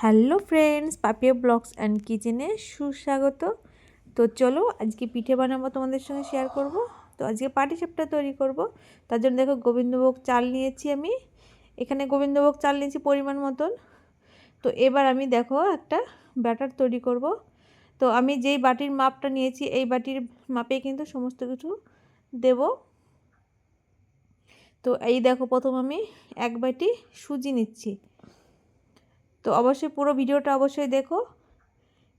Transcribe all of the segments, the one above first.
Hello friends, Papia blogs and কিচেনে সুস্বাগত। তো চলো আজকে পিঠে বানাবো তোমাদের সঙ্গে শেয়ার করব। তো আজকে পাটিসাপটা তৈরি করব। তার জন্য দেখো গোবিন্দভোগ চাল নিয়েছি আমি। এখানে গোবিন্দভোগ চাল নিয়েছি পরিমাণ মতন। তো এবার আমি দেখো একটা ব্যাটার তৈরি করব। তো আমি যেই বাটির মাপটা নিয়েছি, এই বাটির মাপে কিন্তু সমস্ত কিছু দেব। তো এই দেখো প্রথম আমি এক বাটি সুজি নিচ্ছি। তো অবশ্যই পুরো ভিডিওটা অবশ্যই দেখো।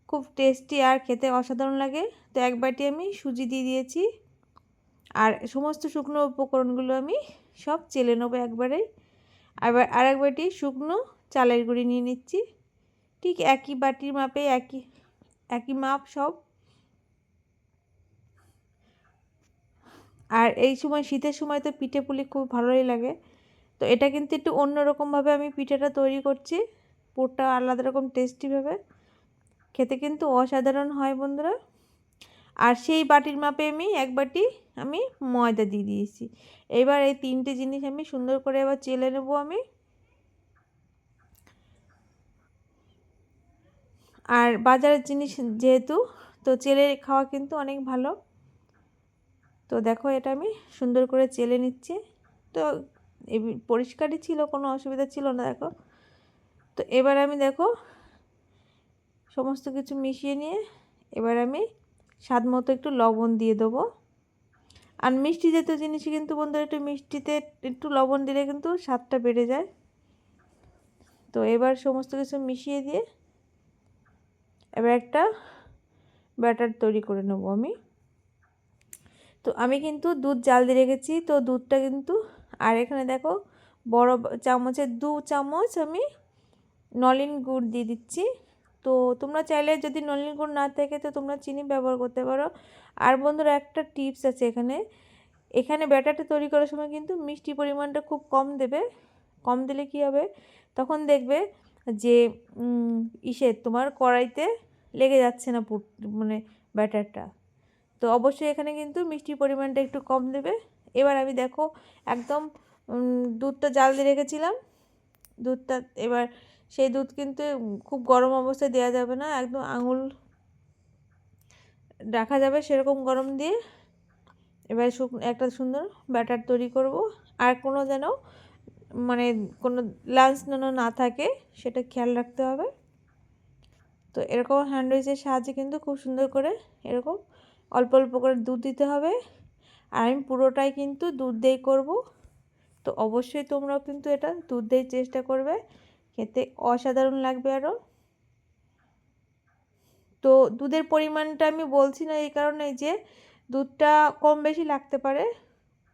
খুব টেস্টি আর খেতে অসাধারণ লাগে। তো এক বাটি আমি সুজি দিয়ে দিয়েছি। আর সমস্ত শুকনো উপকরণগুলো আমি সব চেলে নেব একবারেই আবার আর এক বাটি শুকনো চালের গুঁড়ি নিয়ে নিচ্ছি। ঠিক একই বাটির মাপে একই একই মাপ সব। আর এই সময় শীতের সময় তো পিঠে পুলি খুব ভালোই লাগে। তো এটা কিন্তু একটু অন্যরকমভাবে আমি পিঠেটা তৈরি করছি। পুরটা আলাদা রকম টেস্টিভাবে খেতে কিন্তু অসাধারণ হয় বন্ধুরা। আর সেই বাটির মাপে আমি এক বাটি আমি ময়দা দিয়ে দিয়েছি। এবার এই তিনটে জিনিস আমি সুন্দর করে এবার চেলে নেব আমি। আর বাজারের জিনিস যেহেতু, তো চেলে খাওয়া কিন্তু অনেক ভালো। তো দেখো এটা আমি সুন্দর করে চেলে নিচ্ছি। তো পরিষ্কারই ছিল, কোনো অসুবিধা ছিল না, দেখো। তো এবার আমি দেখো সমস্ত কিছু মিশিয়ে নিয়ে এবার আমি স্বাদ মতো একটু লবণ দিয়ে দেবো। আর মিষ্টি জাতীয় জিনিসই কিন্তু বন্ধুরা একটু মিষ্টিতে একটু লবণ দিলে কিন্তু স্বাদটা বেড়ে যায়। তো এবার সমস্ত কিছু মিশিয়ে দিয়ে এবার একটা ব্যাটার তৈরি করে নেব আমি। তো আমি কিন্তু দুধ জাল দিয়ে রেখেছি, তো দুধটা কিন্তু আর এখানে দেখো বড় চামচের দু চামচ আমি নলিন গুড় দিয়ে দিচ্ছি। তো তোমরা চাইলে যদি নলিন গুড় না থাকে তো তোমরা চিনি ব্যবহার করতে পারো। আর বন্ধুরা একটা টিপস আছে এখানে। এখানে ব্যাটারটা তৈরি করার সময় কিন্তু মিষ্টি পরিমাণটা খুব কম দেবে। কম দিলে কি হবে? তখন দেখবে যে ইসে তোমার কড়াইতে লেগে যাচ্ছে না মানে ব্যাটারটা। তো অবশ্যই এখানে কিন্তু মিষ্টির পরিমাণটা একটু কম দেবে। এবার আমি দেখো, একদম দুধটা জাল দিয়ে রেখেছিলাম। দুধটা এবার সেই দুধ কিন্তু খুব গরম অবস্থায় দেওয়া যাবে না, একদম আঙুল রাখা যাবে সেরকম গরম দিয়ে। এবার একটা সুন্দর ব্যাটার তৈরি করব। আর কোনো যেন মানে কোনো লাঞ্চ যেন না থাকে, সেটা খেয়াল রাখতে হবে। তো এরকম হ্যান্ডউইচের সাহায্যে কিন্তু খুব সুন্দর করে এরকম অল্প অল্প করে দুধ দিতে হবে। আর আমি পুরোটাই কিন্তু দুধ দিয়েই করব। তো অবশ্যই তোমরাও কিন্তু এটা দুধ দিয়েই চেষ্টা করবে। খেতে অসাধারণ লাগবে আরও তো দুধের পরিমাণটা আমি বলছি না এই কারণে যে দুধটা কম বেশি লাগতে পারে।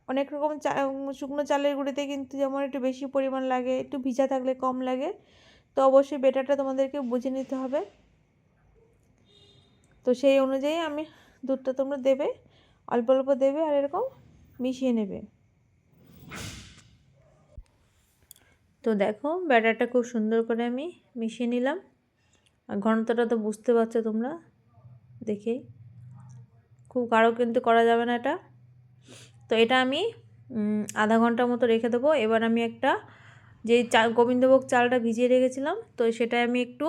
অনেক রকম চা শুকনো চালের গুঁড়িতে কিন্তু যেমন একটু বেশি পরিমাণ লাগে, একটু ভিজা থাকলে কম লাগে, তো অবশ্যই বেটারটা তোমাদেরকে বুঝে নিতে হবে। তো সেই অনুযায়ী আমি দুধটা তোমরা দেবে, অল্প অল্প দেবে আর এরকম মিশিয়ে নেবে। তো দেখো ব্যাটারটা খুব সুন্দর করে আমি মিশিয়ে নিলাম। আর ঘনতাটা তো বুঝতে পারছ তোমরা, দেখে। খুব গাঢ় কিন্তু করা যাবে না এটা। তো এটা আমি আধা ঘণ্টার মতো রেখে দেবো। এবার আমি একটা যে চাল গোবিন্দভোগ চালটা ভিজিয়ে রেখেছিলাম, তো সেটা আমি একটু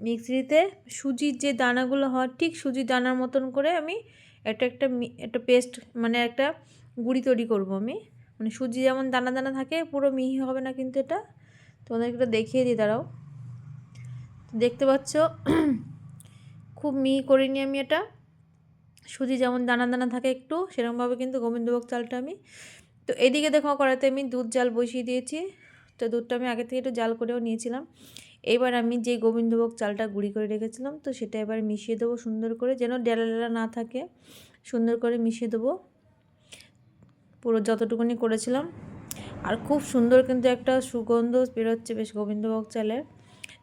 মিক্সিতে সুজির যে দানাগুলো হয়, ঠিক সুজির দানার মতন করে আমি একটা একটা একটা পেস্ট মানে একটা গুঁড়ি তৈরি করব আমি। মানে সুজি যেমন দানা দানা থাকে, পুরো মিহি হবে না কিন্তু এটা। তোমাদেরকে একটু দেখিয়ে দিই, দাঁড়াও। দেখতে পাচ্ছ, খুব মিহি করিনি আমি এটা। সুজি যেমন দানা দানা থাকে একটু, সেরকমভাবে কিন্তু গোবিন্দভোগ চালটা আমি। তো এদিকে দেখো করাতে আমি দুধ জাল বসিয়ে দিয়েছি। তো দুধটা আমি আগে থেকে একটু জাল করেও নিয়েছিলাম। এবার আমি যে গোবিন্দভোগ চালটা গুঁড়ি করে রেখেছিলাম, তো সেটা এবার মিশিয়ে দেবো সুন্দর করে, যেন ডেলা ডেলা না থাকে। সুন্দর করে মিশিয়ে দেবো। পুরো যতটুকুনি করেছিলাম। আর খুব সুন্দর কিন্তু একটা সুগন্ধ বেরোচ্ছে বেশ গোবিন্দভোগ চালের।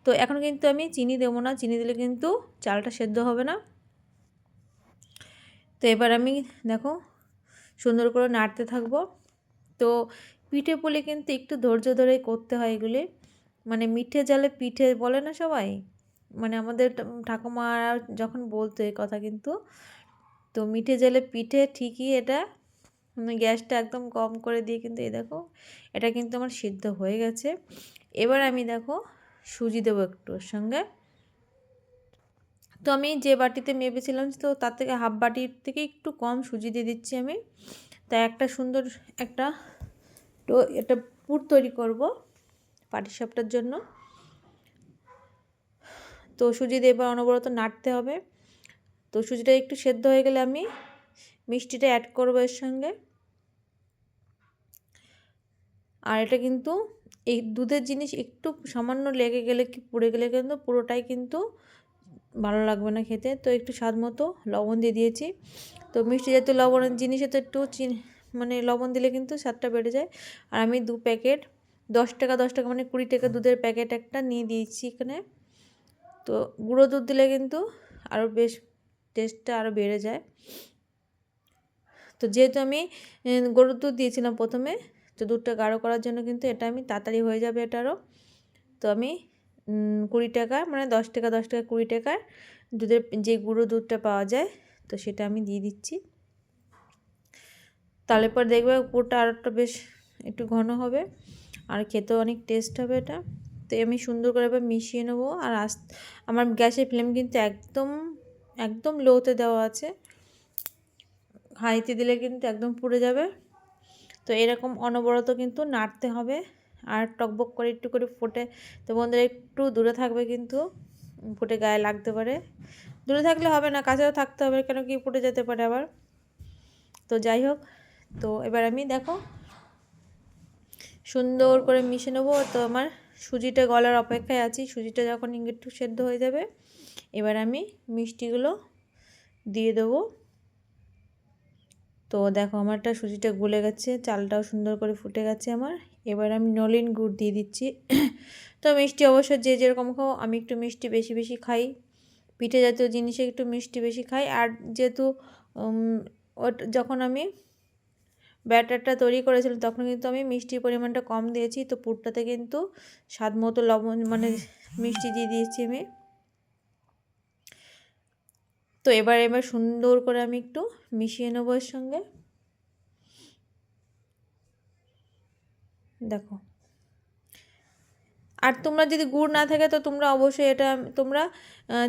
তো এখন কিন্তু আমি চিনি দেবো না, চিনি দিলে কিন্তু চালটা সেদ্ধ হবে না। তো এবার আমি দেখো সুন্দর করে নাড়তে থাকব। তো পিঠে পুলি কিন্তু একটু ধৈর্য ধরেই করতে হয় এগুলি। মানে মিঠে জালে পিঠে বলে না সবাই? মানে আমাদের ঠাকুমারা যখন বলতো এই কথা কিন্তু। তো মিঠে জালে পিঠে ঠিকই এটা গ্যাসটা একদম কম করে দিয়ে কিন্তু এই দেখো, এটা কিন্তু আমার সিদ্ধ হয়ে গেছে। এবার আমি দেখো সুজি দেবো একটু ওর সঙ্গে। তো আমি যে বাটিতে মেপেছিলাম, তো তার থেকে হাফ বাটির থেকে একটু কম সুজি দিয়ে দিচ্ছি আমি। তাই একটা সুন্দর একটা তো একটা পুর তৈরি করব পাটিসাপটার জন্য। তো সুজি দিয়ে এবার অনবরত নাড়তে হবে। তো সুজিটা একটু সেদ্ধ হয়ে গেলে আমি মিষ্টিটা অ্যাড করব এর সঙ্গে। আর এটা কিন্তু এই দুধের জিনিস একটু সামান্য লেগে গেলে কি পুড়ে গেলে কিন্তু পুরোটাই কিন্তু ভালো লাগবে না খেতে। তো একটু স্বাদ মতো লবণ দিয়ে দিয়েছি। তো মিষ্টি জাতীয় লবণের জিনিসে তো একটু মানে লবণ দিলে কিন্তু স্বাদটা বেড়ে যায়। আর আমি দু প্যাকেট, দশ টাকা দশ টাকা মানে কুড়ি টাকা দুধের প্যাকেট একটা নিয়ে দিয়েছি এখানে। তো গুঁড়ো দুধ দিলে কিন্তু আরও বেশ টেস্টটা আরও বেড়ে যায়। তো যেহেতু আমি গরুর দুধ দিয়েছিলাম প্রথমে, তো দুধটা গাঢ় করার জন্য কিন্তু এটা আমি তাড়াতাড়ি হয়ে যাবে এটারও। তো আমি কুড়ি টাকা মানে দশ টাকা দশ টাকা কুড়ি টাকার দুধের, যে গুঁড়ো দুধটা পাওয়া যায়, তো সেটা আমি দিয়ে দিচ্ছি। তাহলে পর দেখবে পুরোটা আর একটা বেশ একটু ঘন হবে, আর খেতেও অনেক টেস্ট হবে এটা। তো আমি সুন্দর করে এবার মিশিয়ে নেব, আর আস আমার গ্যাসের ফ্লেম কিন্তু একদম একদম লোতে দেওয়া আছে। হাইতে দিলে কিন্তু একদম পুড়ে যাবে। তো এরকম অনবরত কিন্তু নাড়তে হবে আর টকবক করে একটু করে ফোটে। তো বন্ধুরা, একটু দূরে থাকবে কিন্তু ফুটে গায়ে লাগতে পারে। দূরে থাকলে হবে না, কাছেও থাকতে হবে কেন কি ফুটে যেতে পারে আবার। তো যাই হোক, তো এবার আমি দেখো সুন্দর করে মিশে নেব। তো আমার সুজিটা গলার অপেক্ষায় আছি, সুজিটা যখন একটু সেদ্ধ হয়ে যাবে, এবার আমি মিষ্টিগুলো দিয়ে দেবো। তো দেখো আমারটা সুজিটা গুলে গেছে, চালটাও সুন্দর করে ফুটে গেছে আমার। এবার আমি নলিন গুড় দিয়ে দিচ্ছি। তো মিষ্টি অবশ্য যে যেরকম খাও, আমি একটু মিষ্টি বেশি বেশি খাই। পিঠে জাতীয় জিনিসে একটু মিষ্টি বেশি খাই। আর যেহেতু যখন আমি ব্যাটারটা তৈরি করেছিলাম, তখন কিন্তু আমি মিষ্টির পরিমাণটা কম দিয়েছি। তো পুরটাতে কিন্তু স্বাদ মতো লবণ মানে মিষ্টি দিয়ে দিয়েছি আমি। তো এবার এবার সুন্দর করে আমি একটু মিশিয়ে নেব এর সঙ্গে। দেখো। আর তোমরা যদি গুড় না থাকে, তো তোমরা অবশ্যই এটা, তোমরা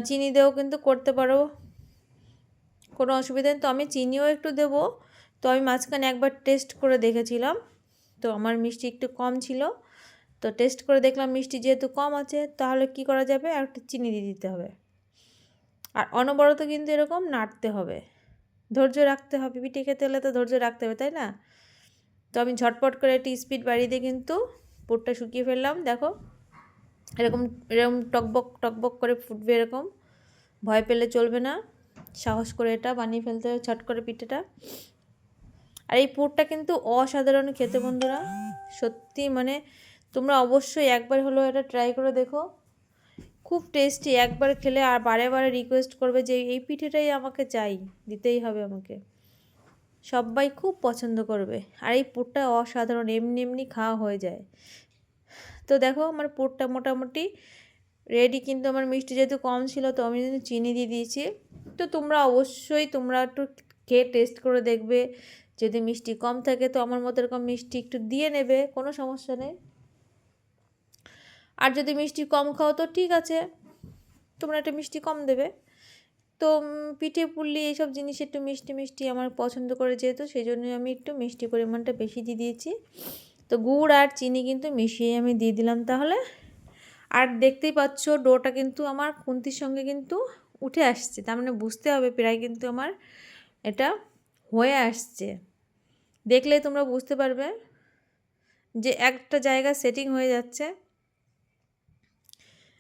চিনি দিয়েও কিন্তু করতে পারো। কোনো অসুবিধা নেই। তো আমি চিনিও একটু দেবো। তো আমি মাঝখানে একবার টেস্ট করে দেখেছিলাম। তো আমার মিষ্টি একটু কম ছিল। তো টেস্ট করে দেখলাম মিষ্টি যেহেতু কম আছে, তাহলে কি করা যাবে? আর একটু চিনি দিয়ে দিতে হবে। আর অনবরত কিন্তু এরকম নাড়তে হবে। ধৈর্য রাখতে হবে। পিঠে খেতে হলে তো ধৈর্য রাখতে হবে, তাই না? তো আমি ঝটপট করে একটি স্পিড বাড়িয়ে দিয়ে কিন্তু পুরটা শুকিয়ে ফেললাম। দেখো, এরকম এরকম টকবক টকবক করে ফুটবে এরকম। ভয় পেলে চলবে না। সাহস করে এটা বানিয়ে ফেলতে হবে ছট করে পিঠেটা আর এই পুরটা কিন্তু অসাধারণ খেতে বন্ধুরা। সত্যি মানে তোমরা অবশ্যই একবার হলো এটা ট্রাই করে দেখো। খুব টেস্টি একবার খেলে আর বারে বারে রিকোয়েস্ট করবে যে, এই পিঠেটাই আমাকে চাই, দিতেই হবে আমাকে। সবাই খুব পছন্দ করবে। আর এই পুরটা অসাধারণ, এমনি এমনি খাওয়া হয়ে যায়। তো দেখো, আমার পুরটা মোটামুটি রেডি কিন্তু আমার মিষ্টি যেহেতু কম ছিল, তো আমি চিনি দিয়ে দিয়েছি। তো তোমরা অবশ্যই, তোমরা একটু খেয়ে টেস্ট করে দেখবে। যদি মিষ্টি কম থাকে, তো আমার মতো এরকম মিষ্টি একটু দিয়ে নেবে, কোনো সমস্যা নেই। আর যদি মিষ্টি কম খাও তো ঠিক আছে। তোমরা একটা মিষ্টি কম দেবে। তো পিঠে পুলি এইসব জিনিস একটু মিষ্টি মিষ্টি আমার পছন্দ করে যেহেতু সেই জন্যই আমি একটু মিষ্টি পরিমাণটা বেশি দিয়ে দিয়েছি। তো গুড় আর চিনি কিন্তু মিশিয়ে আমি দিয়ে দিলাম তাহলে। আর দেখতেই পাচ্ছ ডোটা কিন্তু আমার খুন্তির সঙ্গে কিন্তু উঠে আসছে, তার মানে বুঝতে হবে প্রায় কিন্তু আমার এটা হয়ে আসছে। দেখলে তোমরা বুঝতে পারবে যে একটা জায়গা সেটিং হয়ে যাচ্ছে।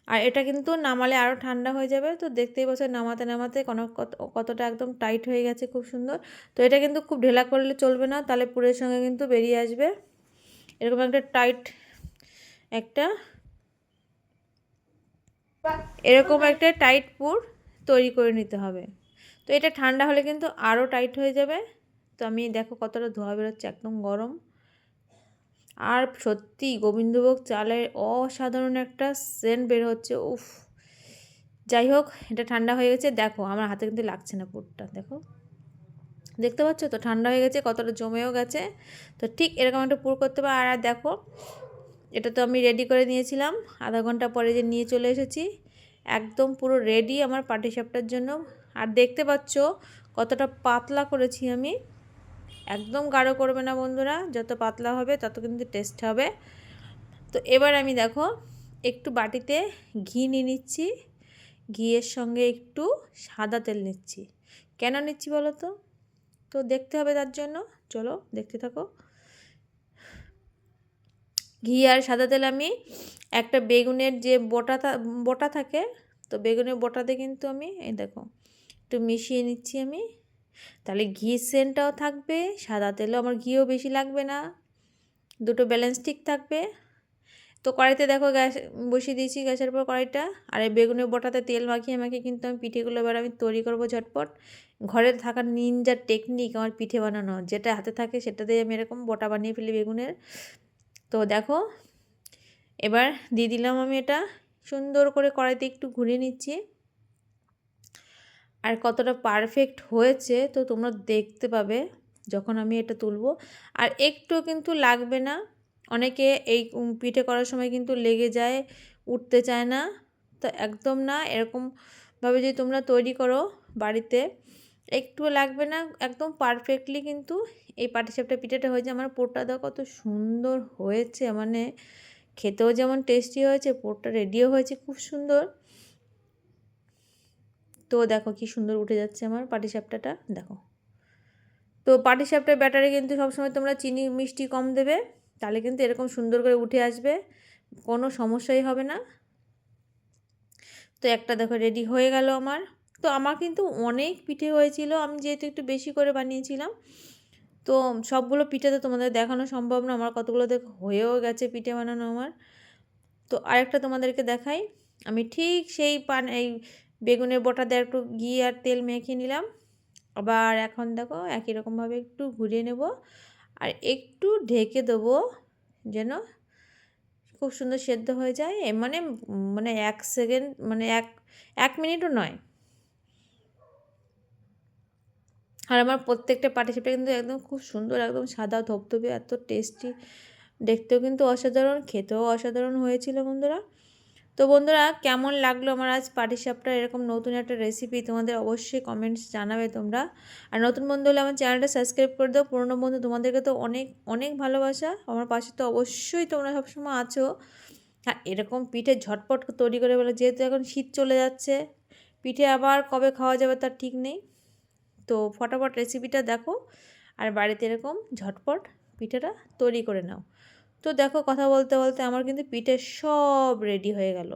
আর এটা কিন্তু নামালে আরও ঠান্ডা হয়ে যাবে, তো দেখতেই পাচ্ছ নামাতে নামাতে কোনো কতটা একদম টাইট হয়ে গেছে খুব সুন্দর। তো এটা কিন্তু খুব ঢেলা করলে চলবে না, তাহলে পুরের সঙ্গে কিন্তু বেরিয়ে আসবে। এরকম একটা টাইট একটা, এরকম একটা টাইট পুর তৈরি করে নিতে হবে। তো এটা ঠান্ডা হলে কিন্তু আরও টাইট হয়ে যাবে। তো আমি দেখো কতটা ধোয়া বেরোচ্ছে, একদম গরম। আর সত্যি গোবিন্দভোগ চালের অসাধারণ একটা সেন্ট বের হচ্ছে, উফ। যাই হোক, এটা ঠান্ডা হয়ে গেছে। দেখো, আমার হাতে কিন্তু লাগছে না পুরটা, দেখো। দেখতে পাচ্ছ তো? ঠান্ডা হয়ে গেছে, কতটা জমেও গেছে। তো ঠিক এরকম একটা পুর করতে পারে আর দেখো, এটা তো আমি রেডি করে নিয়েছিলাম। আধা ঘণ্টা পরে যে নিয়ে চলে এসেছি, একদম পুরো রেডি আমার পাটিসাপটার জন্য। আর দেখতে পাচ্ছ, কতটা পাতলা করেছি আমি। একদম গাঢ় করবে না বন্ধুরা, যত পাতলা হবে তত কিন্তু টেস্ট হবে। তো এবার আমি দেখো, একটু বাটিতে ঘি নিয়ে নিচ্ছি, ঘিয়ের সঙ্গে একটু সাদা তেল নিচ্ছি। কেন নিচ্ছি বলো তো? তো দেখতে হবে তার জন্য, চলো দেখতে থাকো। ঘি আর সাদা তেল আমি একটা বেগুনের যে বোটা বোটা থাকে, তো বেগুনের বোটাতে কিন্তু আমি এই দেখো, একটু মিশিয়ে নিচ্ছি আমি। তাহলে ঘি সেন্টটাও থাকবে, সাদা তেলও আমার ঘিও বেশি লাগবে না। দুটো ব্যালেন্স ঠিক থাকবে। তো কড়াইতে দেখো গ্যাস, বসিয়ে দিয়েছি গ্যাসের পর কড়াইটা। আর এই বেগুনের বটাতে তেল মাখিয়ে মাখিয়ে কিন্তু আমি পিঠেগুলো এবার আমি তৈরি করব ঝটপট। ঘরে থাকা নিনজার টেকনিক আমার পিঠে বানানো, যেটা হাতে থাকে সেটা দিয়ে আমি এরকম বটা বানিয়ে ফেলি বেগুনের। তো দেখো, এবার দিয়ে দিলাম আমি এটা। সুন্দর করে কড়াইতে একটু ঘুরিয়ে নিচ্ছি। আর কতটা পারফেক্ট হয়েছে তো তোমরা দেখতে পাবে যখন আমি এটা তুলবো। আর একটু কিন্তু লাগবে না। অনেকে এই পিঠে করার সময় কিন্তু লেগে যায়, উঠতে চায় না। তো একদম না এরকমভাবে যদি তোমরা তৈরি করো বাড়িতে, একটুও লাগবে না। একদম পারফেক্টলি কিন্তু এই পাটিসাপটা পিঠাটা হয়েছে। আমার পোরটা দাও কত সুন্দর হয়েছে। মানে খেতেও যেমন টেস্টি হয়েছে পোরটা রেডিও হয়েছে, খুব সুন্দর। তো দেখো কি সুন্দর উঠে যাচ্ছে আমার পাটিসাপটাটা দেখো। তো পাটিসাপটার ব্যাটারে কিন্তু সবসময় তোমরা চিনি মিষ্টি কম দেবে, তাহলে কিন্তু এরকম সুন্দর করে উঠে আসবে, কোনো সমস্যাই হবে না। তো একটা দেখো রেডি হয়ে গেল আমার। তো আমার কিন্তু অনেক পিঠে হয়েছিল, আমি যেহেতু একটু বেশি করে বানিয়েছিলাম, তো সবগুলো পিঠে তো তোমাদের দেখানো সম্ভব না, আমার কতগুলো দেখ, হয়েও গেছে পিঠে বানানো আমার। তো আরেকটা তোমাদেরকে দেখাই, আমি ঠিক সেই পান, এই বেগুনের বোটা দিয়ে একটু ঘি আর তেল মেখে নিলাম। আবার এখন দেখো একই রকমভাবে একটু ঘুরিয়ে নেব আর একটু ঢেকে দেবো যেন খুব সুন্দর সেদ্ধ হয়ে যায়। মানে মানে এক সেকেন্ড মানে এক এক মিনিটও নয়। আর আমার প্রত্যেকটা পাটিসাপটা কিন্তু একদম খুব সুন্দর, একদম সাদা ধপধপে এত টেস্টি। দেখতেও কিন্তু অসাধারণ, খেতেও অসাধারণ হয়েছিল বন্ধুরা। তো বন্ধুরা, কেমন লাগল আমার আজ পাটিসাপটা এরকম নতুন একটা রেসিপি তোমাদের অবশ্যই কমেন্টস জানাবে তোমরা। আর নতুন বন্ধু হলে আমার চ্যানেলটা সাবস্ক্রাইব করে দাও। পুরনো বন্ধু তোমাদেরকে তো অনেক অনেক ভালোবাসা। আমার পাশে তো অবশ্যই তোমরা সবসময় আছো। হ্যাঁ এরকম পিঠে ঝটপট তৈরি করে বলে, যেহেতু এখন শীত চলে যাচ্ছে, পিঠে আবার কবে খাওয়া যাবে তার ঠিক নেই। তো ফটাফট রেসিপিটা দেখো। আর বাড়িতে এরকম ঝটপট পিঠেটা তৈরি করে নাও। তো দেখো কথা বলতে বলতে আমার কিন্তু পিঠে সব রেডি হয়ে গেল।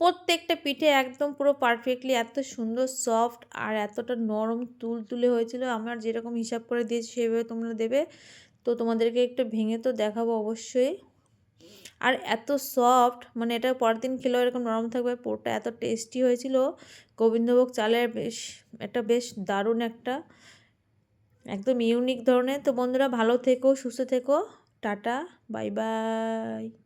প্রত্যেকটা পিঠে একদম পুরো পারফেক্টলি এত সুন্দর সফট আর এতটা নরম তুল তুলে হয়েছিল। আমার যেরকম হিসাব করে দিয়েছি সেভাবে তোমরা দেবে। তো তোমাদেরকে একটু ভেঙে তো দেখাবো অবশ্যই। আর এত সফট মানে এটা পরের দিন খেলেও এরকম নরম থাকবে, পোরটা এত টেস্টি হয়েছিল। গোবিন্দভোগ চালের বেশ একটা বেশ দারুণ একটা। একদম ইউনিক ধরনের। তো বন্ধুরা ভালো থেকো সুস্থ থেকো। Tata bye bye